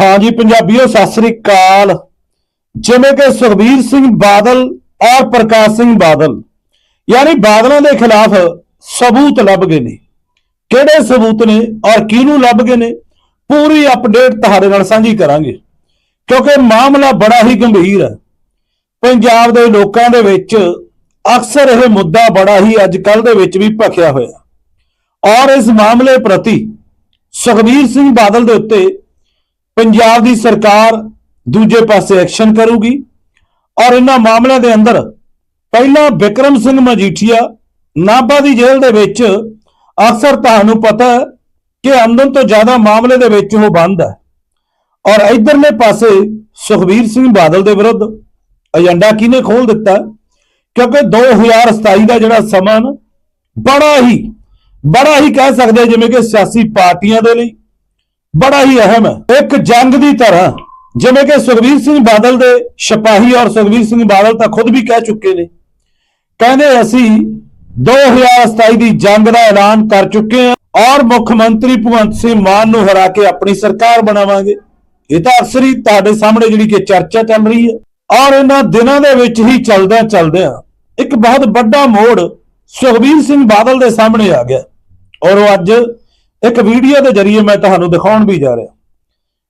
ਹਾਂਜੀ, ਪੰਜਾਬੀਓ, ਸਤਿ ਸ੍ਰੀ ਅਕਾਲ। ਜਿਵੇਂ ਕਿ ਸੁਖਬੀਰ ਸਿੰਘ ਬਾਦਲ ਔਰ ਪ੍ਰਕਾਸ਼ ਸਿੰਘ ਬਾਦਲ, ਯਾਨੀ ਬਾਦਲਾਂ ਦੇ ਖਿਲਾਫ ਸਬੂਤ ਲੱਭ ਗਏ ਨੇ। ਕਿਹੜੇ ਸਬੂਤ ਨੇ ਔਰ ਕਿਹਨੂੰ ਲੱਭ ਗਏ ਨੇ, ਪੂਰੀ ਅਪਡੇਟ ਤੁਹਾਡੇ ਨਾਲ ਸਾਂਝੀ ਕਰਾਂਗੇ। ਕਿਉਂਕਿ ਮਾਮਲਾ ਬੜਾ ਹੀ ਗੰਭੀਰ ਹੈ। ਪੰਜਾਬ ਦੇ ਲੋਕਾਂ ਦੇ ਵਿੱਚ ਅਕਸਰ ਇਹ ਮੁੱਦਾ ਬੜਾ ਹੀ ਅੱਜ ਕੱਲ ਦੇ ਵਿੱਚ ਵੀ ਭਖਿਆ ਹੋਇਆ। ਔਰ ਇਸ ਮਾਮਲੇ ਪ੍ਰਤੀ ਸੁਖਬੀਰ ਸਿੰਘ ਬਾਦਲ ਦੇ ਉੱਤੇ ਪੰਜਾਬ ਦੀ ਸਰਕਾਰ ਦੂਜੇ ਪਾਸੇ ਐਕਸ਼ਨ ਕਰੂਗੀ ਔਰ ਇਹਨਾਂ ਮਾਮਲਿਆਂ ਦੇ ਅੰਦਰ ਪਹਿਲਾਂ ਵਿਕਰਮ ਸਿੰਘ ਮਜੀਠੀਆ ਨਾਭਾ ਦੀ ਜੇਲ੍ਹ ਦੇ ਵਿੱਚ ਅਕਸਰ ਤੁਹਾਨੂੰ ਪਤਾ ਕਿ ਆਮਦਨ ਤੋਂ ਜ਼ਿਆਦਾ ਮਾਮਲੇ ਦੇ ਵਿੱਚ ਉਹ ਬੰਦ ਹੈ। ਔਰ ਇਧਰਲੇ ਪਾਸੇ ਸੁਖਬੀਰ ਸਿੰਘ ਬਾਦਲ ਦੇ ਵਿਰੁੱਧ ਏਜੰਡਾ ਕਿਹਨੇ ਖੋਲ ਦਿੱਤਾ? ਕਿਉਂਕਿ 2027 ਦਾ ਜਿਹੜਾ ਸਮਾਂ ਨਾ, ਬੜਾ ਹੀ ਬੜਾ ਹੀ ਕਹਿ ਸਕਦੇ ਜਿਵੇਂ ਕਿ ਸਿਆਸੀ ਪਾਰਟੀਆਂ ਦੇ ਲਈ ਬੜਾ ਹੀ ਅਹਿਮ ਹੈ ਇੱਕ ਜੰਗ ਦੀ ਤਰ੍ਹਾਂ, ਜਿਵੇਂ ਕਿ ਸੁਖਬੀਰ ਸਿੰਘ ਬਾਦਲ ਦੇ ਸਿਪਾਹੀ ਔਰ ਸੁਖਬੀਰ ਸਿੰਘ ਬਾਦਲ ਤਾਂ ਖੁਦ ਵੀ ਕਹਿ ਚੁੱਕੇ ਨੇ। ਕਹਿੰਦੇ ਅਸੀਂ 2027 ਦੀ ਜੰਗ ਦਾ ਐਲਾਨ ਕਰ ਚੁੱਕੇ ਹਾਂ ਔਰ ਮੁੱਖ ਮੰਤਰੀ ਭਗਵੰਤ ਸਿੰਘ ਮਾਨ ਨੂੰ ਹਰਾ ਕੇ ਆਪਣੀ ਸਰਕਾਰ ਬਣਾਵਾਂਗੇ। ਇਹ ਤਾਂ ਅਕਸਰ ਹੀ ਤੁਹਾਡੇ ਸਾਹਮਣੇ ਜਿਹੜੀ ਕਿ ਚਰਚਾ ਚੱਲ ਰਹੀ ਹੈ ਔਰ ਇਹਨਾਂ ਦਿਨਾਂ ਦੇ ਵਿੱਚ ਹੀ ਚੱਲਦਿਆਂ ਚੱਲਦਿਆਂ ਇੱਕ ਬਹੁਤ ਵੱਡਾ ਮੋੜ ਸੁਖਬੀਰ ਸਿੰਘ ਬਾਦਲ ਦੇ ਸਾਹਮਣੇ ਆ ਗਿਆ। ਔਰ ਉਹ ਅੱਜ ਇੱਕ ਵੀਡੀਓ ਦੇ ਜ਼ਰੀਏ ਮੈਂ ਤੁਹਾਨੂੰ ਦਿਖਾਉਣ ਵੀ ਜਾ ਰਿਹਾ।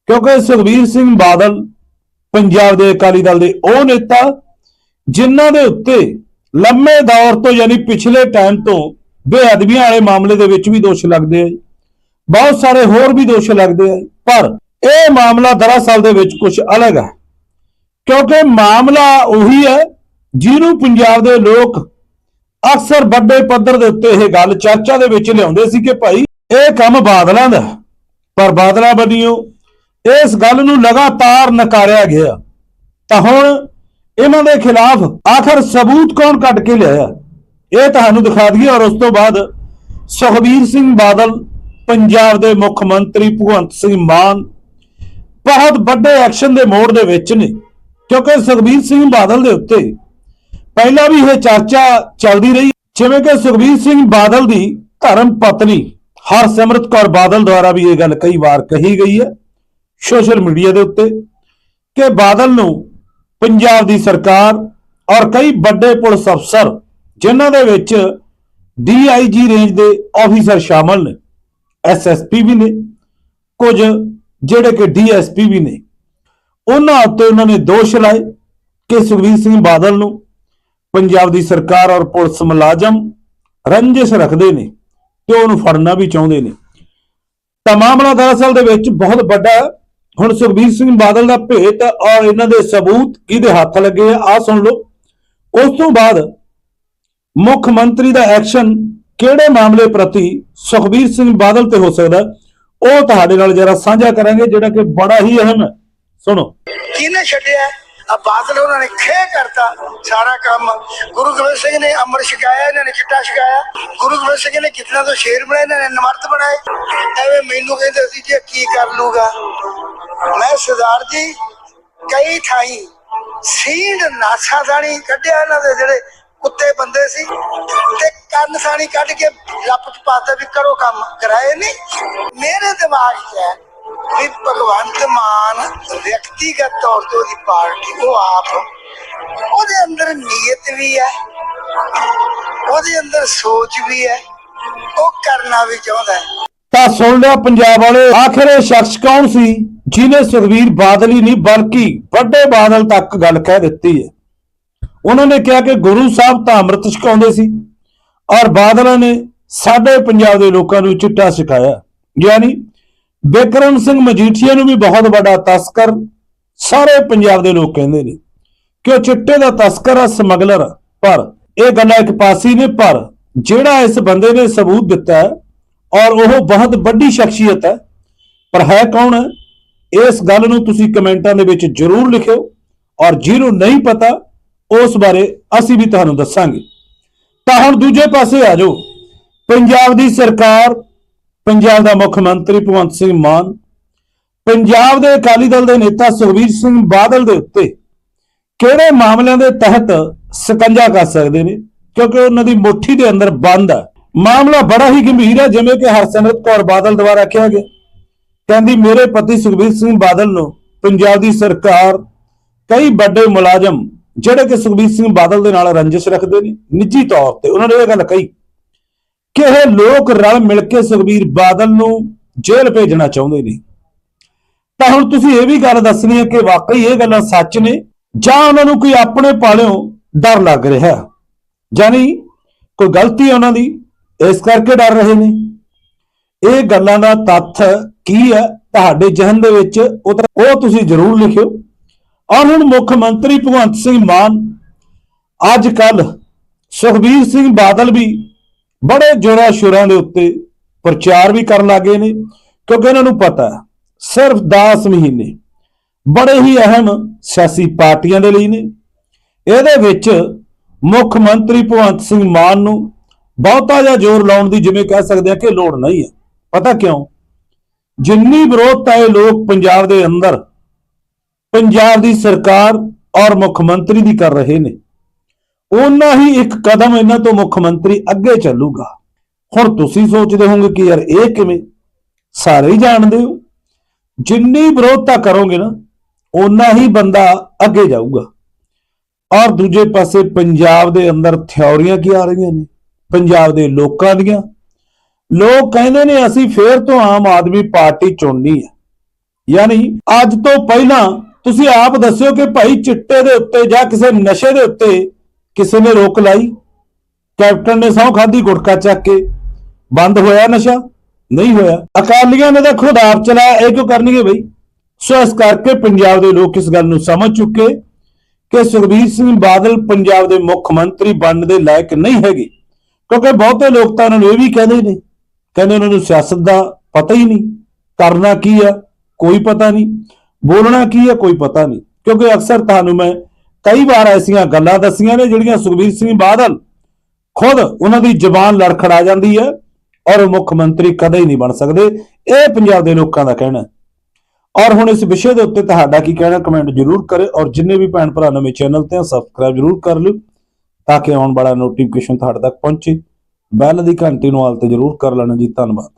ਕਿਉਂਕਿ ਸੁਖਬੀਰ ਸਿੰਘ ਬਾਦਲ ਪੰਜਾਬ ਦੇ ਅਕਾਲੀ ਦਲ ਦੇ ਉਹ ਨੇਤਾ, ਜਿਨ੍ਹਾਂ ਦੇ ਉੱਤੇ ਲੰਮੇ ਦੌਰ ਤੋਂ ਯਾਨੀ ਪਿਛਲੇ ਟਾਈਮ ਤੋਂ ਬੇਅਦਬੀਆਂ ਵਾਲੇ ਮਾਮਲੇ ਦੇ ਵਿੱਚ ਵੀ ਦੋਸ਼ ਲੱਗਦੇ ਆ ਬਹੁਤ ਸਾਰੇ ਹੋਰ ਵੀ ਦੋਸ਼ ਲੱਗਦੇ ਆ ਪਰ ਇਹ ਮਾਮਲਾ ਦਰਅਸਲ ਦੇ ਵਿੱਚ ਕੁਝ ਅਲੱਗ ਹੈ ਕਿਉਂਕਿ ਮਾਮਲਾ ਉਹੀ ਹੈ ਜਿਹਨੂੰ ਪੰਜਾਬ ਦੇ ਲੋਕ ਅਕਸਰ ਵੱਡੇ ਪੱਧਰ ਦੇ ਉੱਤੇ ਇਹ ਗੱਲ ਚਰਚਾ ਦੇ ਵਿੱਚ ਲਿਆਉਂਦੇ ਸੀ ਕਿ ਭਾਈ ਇਹ ਕੰਮ ਬਾਦਲਾਂ ਦਾ। ਪਰ ਬਾਦਲਾਂ ਬੰਨਿਓ ਇਸ ਗੱਲ ਨੂੰ ਲਗਾਤਾਰ ਨਕਾਰਿਆ ਗਿਆ। ਤਾਂ ਹੁਣ ਇਹਨਾਂ ਦੇ ਖਿਲਾਫ ਆਖਰ ਸਬੂਤ ਕੌਣ ਕੱਢ ਕੇ ਲਿਆਇਆ? ਇਹ ਤੁਹਾਨੂੰ ਦਿਖਾ ਦਈਏ ਔਰ ਉਸ ਤੋਂ ਬਾਅਦ ਸੁਖਬੀਰ ਸਿੰਘ ਬਾਦਲ, ਪੰਜਾਬ ਦੇ ਮੁੱਖ ਮੰਤਰੀ ਭਗਵੰਤ ਸਿੰਘ ਮਾਨ, ਬਹੁਤ ਵੱਡੇ ਐਕਸ਼ਨ ਦੇ ਮੋੜ ਦੇ ਵਿੱਚ ਨੇ। ਕਿਉਂਕਿ ਸੁਖਬੀਰ ਸਿੰਘ ਬਾਦਲ ਦੇ ਉੱਤੇ ਪਹਿਲਾਂ ਵੀ ਇਹ ਚਰਚਾ ਚੱਲਦੀ ਰਹੀ। ਜਿਵੇਂ ਕਿ ਸੁਖਬੀਰ ਸਿੰਘ ਬਾਦਲ ਦੀ ਧਰਮ ਪਤਨੀ ਹਰਸਿਮਰਤ ਕੌਰ ਬਾਦਲ ਦੁਆਰਾ ਵੀ ਇਹ ਗੱਲ ਕਈ ਵਾਰ ਕਹੀ ਗਈ ਹੈ ਸੋਸ਼ਲ ਮੀਡੀਆ ਦੇ ਉੱਤੇ ਕਿ ਬਾਦਲ ਨੂੰ ਪੰਜਾਬ ਦੀ ਸਰਕਾਰ ਔਰ ਕਈ ਵੱਡੇ ਪੁਲਿਸ ਅਫਸਰ ਜਿਨ੍ਹਾਂ ਦੇ ਵਿੱਚ ਡੀਆਈਜੀ ਰੇਂਜ ਦੇ ਆਫੀਸਰ ਸ਼ਾਮਲ ਨੇ ਐਸਐਸਪੀ ਵੀ ਨੇ, ਕੁਝ ਜਿਹੜੇ ਕਿ ਡੀਐਸਪੀ ਵੀ ਨੇ, ਉਹਨਾਂ ਉੱਤੇ ਉਹਨਾਂ ਨੇ ਦੋਸ਼ ਲਾਏ ਕਿ ਸੁਖਬੀਰ ਸਿੰਘ ਬਾਦਲ ਨੂੰ ਪੰਜਾਬ ਦੀ ਸਰਕਾਰ ਔਰ ਪੁਲਿਸ ਮੁਲਾਜ਼ਮ ਰੰਜਿਸ਼ ਰੱਖਦੇ ਨੇ। ਤੇ ਉਹਨੂੰ ਫੜਨਾ ਵੀ ਚਾਹੁੰਦੇ ਨੇ। ਤਾਂ ਮਾਮਲਾ ਦਰਅਸਲ ਦੇ ਵਿੱਚ ਬਹੁਤ ਵੱਡਾ ਹੁਣ ਸੁਖਬੀਰ ਸਿੰਘ ਬਾਦਲ ਦਾ ਭੇਤ ਔਰ ਇਹਨਾਂ ਦੇ ਸਬੂਤ ਕਿਹਦੇ ਹੱਥ ਲੱਗੇ ਆ ਆ ਸੁਣ ਲਓ। ਉਸ ਤੋਂ ਬਾਅਦ ਮੁੱਖ ਮੰਤਰੀ ਦਾ ਐਕਸ਼ਨ ਕਿਹੜੇ ਮਾਮਲੇ ਪ੍ਰਤੀ ਸੁਖਬੀਰ ਸਿੰਘ ਬਾਦਲ ਤੇ ਹੋ ਸਕਦਾ ਉਹ ਤੁਹਾਡੇ ਨਾਲ ਜਰਾ ਸਾਂਝਾ ਕਰਾਂਗੇ, ਜਿਹੜਾ ਕਿ ਬੜਾ ਹੀ ਅਹਿਮ ਹੈ। ਸੁਣੋ। ਕਿਹਨੇ ਛੱਡਿਆ? ਆ ਬਾਦਲ ਉਹਨਾਂ ਨੇ ਖੇ ਕਰਤਾ ਸਾਰਾ ਕੰਮ। ਗੁਰੂ ਗੋਬਿੰਦ ਸਿੰਘ ਨੇ ਅੰਮ੍ਰਿਤ ਛਕਾਇਆ, ਇਹਨਾਂ ਨੇ ਚਿੱਟਾ ਛਕਾਇਆ। ਗੁਰੂ ਗੋਬਿੰਦ ਸਿੰਘ ਨੇ ਕਿਤਨਾ ਤੋਂ ਸ਼ੇਰ ਬਣਾਏ, ਇਹਨਾਂ ਨੇ ਨਮਰਤ ਬਣਾਏ ਐਵੇਂ ਮੈਨੂੰ ਕਹਿੰਦੇ ਸੀ ਜੀ ਕੀ ਕਰ ਲੂਗਾ। ਮੈਂ ਸਰਦਾਰ ਜੀ, ਕਈ ਥਾਈਂ ਸੀਂਡ ਨਾਸਾ ਥਾਣੀ ਕੱਢਿਆ ਇਹਨਾਂ ਦੇ ਜਿਹੜੇ ਕੁੱਤੇ ਬੰਦੇ ਸੀ ਤੇ ਕੰਨ ਸਾਣੀ ਕੱਢ ਕੇ ਲੱਪ ਚ ਪਾਤਾ ਵੀ ਕਰੋ ਕੰਮ, ਕਰਾਏ ਨਹੀਂ। ਮੇਰੇ ਦਿਮਾਗ 'ਚ ਹੈ ਵੀ ਭਗਵੰਤ ਮਾਨ ਵਿਅਕਤੀਗਤ ਤੌਰ ਤੇ ਉਹਦੀ ਪਾਰਟੀ, ਉਹ ਆਪ, ਉਹਦੇ ਅੰਦਰ ਨੀਅਤ ਵੀ ਹੈ, ਉਹਦੇ ਅੰਦਰ ਸੋਚ ਵੀ ਹੈ, ਉਹ ਕਰਨਾ ਵੀ ਚਾਹੁੰਦਾ ਹੈ। ਤਾਂ ਸੁਣ ਲਿਆ ਪੰਜਾਬ ਵਾਲੇ, ਆਖਿਰ ਇਹ ਸ਼ਖਸ ਕੌਣ ਸੀ ਜਿਹਨੇ ਸੁਖਬੀਰ ਬਾਦਲ ਹੀ ਨਹੀਂ, ਬਲਕਿ ਵੱਡੇ ਬਾਦਲ ਤੱਕ ਗੱਲ ਕਹਿ ਦਿੱਤੀ ਹੈ? ਉਹਨਾਂ ਨੇ ਕਿਹਾ ਕਿ ਗੁਰੂ ਸਾਹਿਬ ਤਾਂ ਅੰਮ੍ਰਿਤ ਛਕਾਉਂਦੇ ਸੀ, ਔਰ ਬਾਦਲਾਂ ਨੇ ਸਾਡੇ ਪੰਜਾਬ ਦੇ ਲੋਕਾਂ ਨੂੰ ਚਿੱਟਾ ਸਿਖਾਇਆ। ਯਾਨੀ ਬਿਕਰਮ ਸਿੰਘ ਮਜੀਠੀਆ ਨੂੰ ਵੀ ਬਹੁਤ ਵੱਡਾ ਤਸਕਰ ਸਾਰੇ ਪੰਜਾਬ ਦੇ ਲੋਕ ਕਹਿੰਦੇ ਨੇ ਕਿ ਉਹ ਚਿੱਟੇ ਦਾ ਤਸਕਰ ਆ, ਸਮਗਲਰ ਪਰ ਇਹ ਗੱਲਾਂ ਇੱਕ ਪਾਸੇ ਨੇ, ਪਰ ਜਿਹੜਾ ਇਸ ਬੰਦੇ ਨੇ ਸਬੂਤ ਦਿੱਤਾ ਹੈ ਔਰ ਉਹ ਬਹੁਤ ਵੱਡੀ ਸ਼ਖਸੀਅਤ ਹੈ, ਪਰ ਹੈ ਕੌਣ ਹੈ? ਇਸ ਗੱਲ ਨੂੰ ਤੁਸੀਂ ਕਮੈਂਟਾਂ ਦੇ ਵਿੱਚ ਜਰੂਰ ਲਿਖਿਓ ਔਰ ਜਿਹਨੂੰ ਨਹੀਂ ਪਤਾ, ਉਸ ਬਾਰੇ ਅਸੀਂ ਵੀ ਤੁਹਾਨੂੰ ਦੱਸਾਂਗੇ। ਤਾਂ ਹੁਣ ਦੂਜੇ ਪਾਸੇ ਆ ਜਾਓ। ਪੰਜਾਬ ਦੀ ਸਰਕਾਰ ਪੰਜਾਬ ਦਾ ਮੁੱਖ ਮੰਤਰੀ ਭਗਵੰਤ ਸਿੰਘ ਮਾਨ, ਪੰਜਾਬ ਦੇ ਅਕਾਲੀ ਦਲ ਦੇ ਨੇਤਾ ਸੁਖਬੀਰ ਸਿੰਘ ਬਾਦਲ ਦੇ ਉੱਤੇ ਕਿਹੜੇ ਮਾਮਲਿਆਂ ਦੇ ਤਹਿਤ ਸਕੰਜਾ ਕਰ ਸਕਦੇ ਨੇ? ਕਿਉਂਕਿ ਉਹਨਾਂ ਦੀ ਮੁੱਠੀ ਦੇ ਅੰਦਰ ਬੰਦ ਹੈ ਮਾਮਲਾ ਬੜਾ ਹੀ ਗੰਭੀਰ ਹੈ ਜਿਵੇਂ ਕਿ ਹਰਸਿਮਰਤ ਕੌਰ ਬਾਦਲ ਦੁਆਰਾ ਕਿਹਾ ਗਿਆ। ਕਹਿੰਦੀ, ਮੇਰੇ ਪਤੀ ਸੁਖਬੀਰ ਸਿੰਘ ਬਾਦਲ ਨੂੰ ਪੰਜਾਬ ਦੀ ਸਰਕਾਰ ਕਈ ਵੱਡੇ ਮੁਲਾਜ਼ਮ ਜਿਹੜੇ ਕਿ ਸੁਖਬੀਰ ਸਿੰਘ ਬਾਦਲ ਦੇ ਨਾਲ ਰੰਜਿਸ਼ ਰੱਖਦੇ ਨੇ, ਨਿੱਜੀ ਤੌਰ ਤੇ ਉਹਨਾਂ ਨੇ ਇਹ ਗੱਲ ਕਹੀ। ਕਿ ਇਹ ਲੋਕ ਰਲ ਮਿਲ ਕੇ ਸੁਖਬੀਰ ਬਾਦਲ ਨੂੰ ਜੇਲ੍ਹ ਭੇਜਣਾ ਚਾਹੁੰਦੇ ਨੇ। ਤਾਂ ਹੁਣ ਤੁਸੀਂ ਇਹ ਵੀ ਗੱਲ ਦੱਸਣੀ ਹੈ ਕਿ ਵਾਕਈ ਇਹ ਗੱਲਾਂ ਸੱਚ ਨੇ ਜਾਂ ਉਹਨਾਂ ਨੂੰ ਕੋਈ ਆਪਣੇ ਪਾਲਿਓ ਡਰ ਲੱਗ ਰਿਹਾ। ਹੈ ਕੋਈ ਗਲਤੀ ਉਹਨਾਂ ਦੀ, ਇਸ ਕਰਕੇ ਡਰ ਰਹੇ ਨੇ। ਇਹ ਗੱਲਾਂ ਦਾ ਤੱਥ ਕੀ ਹੈ? ਤੁਹਾਡੇ ਜਹਨ ਦੇ ਵਿੱਚ ਉਹ ਉਹ ਤੁਸੀਂ ਜ਼ਰੂਰ ਲਿਖਿਓ। ਔਰ ਹੁਣ ਮੁੱਖ ਮੰਤਰੀ ਭਗਵੰਤ ਸਿੰਘ ਮਾਨ, ਅੱਜ ਕੱਲ ਸੁਖਬੀਰ ਸਿੰਘ ਬਾਦਲ ਵੀ ਬੜੇ ਜੋਰਾਂ ਸ਼ੋਰਾਂ ਦੇ ਉੱਤੇ ਪ੍ਰਚਾਰ ਵੀ ਕਰਨ ਲੱਗੇ ਨੇ, ਕਿਉਂਕਿ ਇਹਨਾਂ ਨੂੰ ਪਤਾ ਹੈ, ਸਿਰਫ 10 ਮਹੀਨੇ ਬੜੇ ਹੀ ਅਹਿਮ ਸਿਆਸੀ ਪਾਰਟੀਆਂ ਦੇ ਲਈ ਨੇ। ਇਹਦੇ ਵਿੱਚ ਮੁੱਖ ਮੰਤਰੀ ਭਗਵੰਤ ਸਿੰਘ ਮਾਨ ਨੂੰ ਬਹੁਤਾ ਜਿਹਾ ਜ਼ੋਰ ਲਾਉਣ ਦੀ ਜਿਵੇਂ ਕਹਿ ਸਕਦੇ ਆ ਕਿ ਲੋੜ ਨਹੀਂ ਹੈ। ਪਤਾ ਕਿਉਂ? ਜਿੰਨੀ ਵਿਰੋਧਤਾ ਇਹ ਲੋਕ ਪੰਜਾਬ ਦੇ ਅੰਦਰ ਪੰਜਾਬ ਦੀ ਸਰਕਾਰ ਔਰ ਮੁੱਖ ਮੰਤਰੀ ਦੀ ਕਰ ਰਹੇ ਨੇ। ਉਹਨਾਂ ਹੀ ਇੱਕ ਕਦਮ ਇਹਨਾਂ ਤੋਂ ਮੁੱਖ ਮੰਤਰੀ ਅੱਗੇ ਚੱਲੂਗਾ। ਹੁਣ ਤੁਸੀਂ ਸੋਚਦੇ ਹੋਵੋਗੇ ਕਿ ਯਾਰ ਇਹ ਕਿਵੇਂ? ਸਾਰੇ ਹੀ ਜਾਣਦੇ ਹੋ। ਜਿੰਨੀ ਵਿਰੋਧਤਾ ਕਰੋਗੇ ਨਾ, ਓਨਾ ਹੀ ਬੰਦਾ ਅੱਗੇ ਜਾਊਗਾ। ਔਰ ਦੂਜੇ ਪਾਸੇ ਪੰਜਾਬ ਦੇ ਅੰਦਰ ਥਿਉਰੀਆਂ ਕੀ ਆ ਰਹੀਆਂ ਨੇ? ਪੰਜਾਬ ਦੇ ਲੋਕਾਂ ਦੀਆਂ। ਲੋਕ ਕਹਿੰਦੇ ਨੇ, ਅਸੀਂ ਫੇਰ ਤੋਂ ਆਮ ਆਦਮੀ ਪਾਰਟੀ ਚੁਣਨੀ ਹੈ। ਯਾਨੀ ਅੱਜ ਤੋਂ ਪਹਿਲਾਂ ਤੁਸੀਂ ਆਪ ਦੱਸਿਓ ਕਿ ਭਾਈ ਚਿੱਟੇ ਦੇ ਉੱਤੇ ਜਾਂ ਕਿਸੇ ਨਸ਼ੇ ਦੇ ਉੱਤੇ ਕਿਸੇ ਨੇ ਰੋਕ ਲਾਈ, ਕੈਪਟਨ ਨੇ ਸਹੁੰ ਖਾਦੀ ਗੁਟਕਾ ਚੱਕ ਕੇ। ਬੰਦ ਹੋਇਆ ਨਸ਼ਾ? ਨਹੀਂ ਹੋਇਆ। ਅਕਾਲੀਆਂ ਨੇ ਤਾਂ ਖੁਦ ਆਪ ਚਲਾਇਆ, ਇਹ ਕਿਉਂ ਕਰਨਗੇ ਬਈ? ਸੋ ਇਸ ਕਰਕੇ ਪੰਜਾਬ ਦੇ ਲੋਕ ਇਸ ਗੱਲ ਨੂੰ ਸਮਝ ਚੁੱਕੇ ਕਿ ਸੁਖਬੀਰ ਸਿੰਘ ਬਾਦਲ ਪੰਜਾਬ ਦੇ ਮੁੱਖ ਮੰਤਰੀ ਬਣਨ ਦੇ ਲਾਇਕ ਨਹੀਂ ਹੈਗੇ। ਕਿਉਂਕਿ ਬਹੁਤੇ ਲੋਕ ਤਾਂ ਉਹਨਾਂ ਨੂੰ ਇਹ ਵੀ ਕਹਿੰਦੇ ਨੇ, ਕਹਿੰਦੇ ਉਹਨਾਂ ਨੂੰ ਸਿਆਸਤ ਦਾ ਪਤਾ ਹੀ ਨਹੀਂ, ਕਰਨਾ ਕੀ ਆ, ਕੋਈ ਪਤਾ ਨਹੀਂ, ਬੋਲਣਾ ਕੀ ਆ, ਕੋਈ ਪਤਾ ਨਹੀਂ। ਕਿਉਂਕਿ ਅਕਸਰ ਤੁਹਾਨੂੰ ਮੈਂ ਕਈ ਵਾਰ ਐਸੀਆਂ ਗੱਲਾਂ ਦੱਸੀਆਂ ਨੇ ਜਿਹੜੀਆਂ ਸੁਖਬੀਰ ਸਿੰਘ ਬਾਦਲ ਖੁਦ ਉਹਨਾਂ ਦੀ ਜ਼ੁਬਾਨ ਲੜਖੜਾ ਜਾਂਦੀ ਹੈ ਔਰ ਉਹ ਮੁੱਖ ਮੰਤਰੀ ਕਦੇ ਹੀ ਨਹੀਂ ਬਣ ਸਕਦੇ। ਇਹ ਪੰਜਾਬ ਦੇ ਲੋਕਾਂ ਦਾ ਕਹਿਣਾ ਔਰ ਹੁਣ ਇਸ ਵਿਸ਼ੇ ਦੇ ਉੱਤੇ ਤੁਹਾਡਾ ਕੀ ਕਹਿਣਾ ਕਮੈਂਟ ਜ਼ਰੂਰ ਕਰੇ ਔਰ ਜਿੰਨੇ ਵੀ ਭੈਣ ਭਰਾ ਨਵੇਂ ਚੈਨਲ ਤੇ ਆ, ਸਬਸਕ੍ਰਾਈਬ ਜ਼ਰੂਰ ਕਰ ਲਿਓ ਤਾਂ ਕਿ ਆਉਣ ਵਾਲਾ ਨੋਟੀਫਿਕੇਸ਼ਨ ਤੁਹਾਡੇ ਤੱਕ ਪਹੁੰਚੇ। ਬੈਲ ਦੀ ਘੰਟੀ ਨੂੰ ਹਾਲ ਤੇ ਜ਼ਰੂਰ ਕਰ ਲੈਣਾ ਜੀ। ਧੰਨਵਾਦ।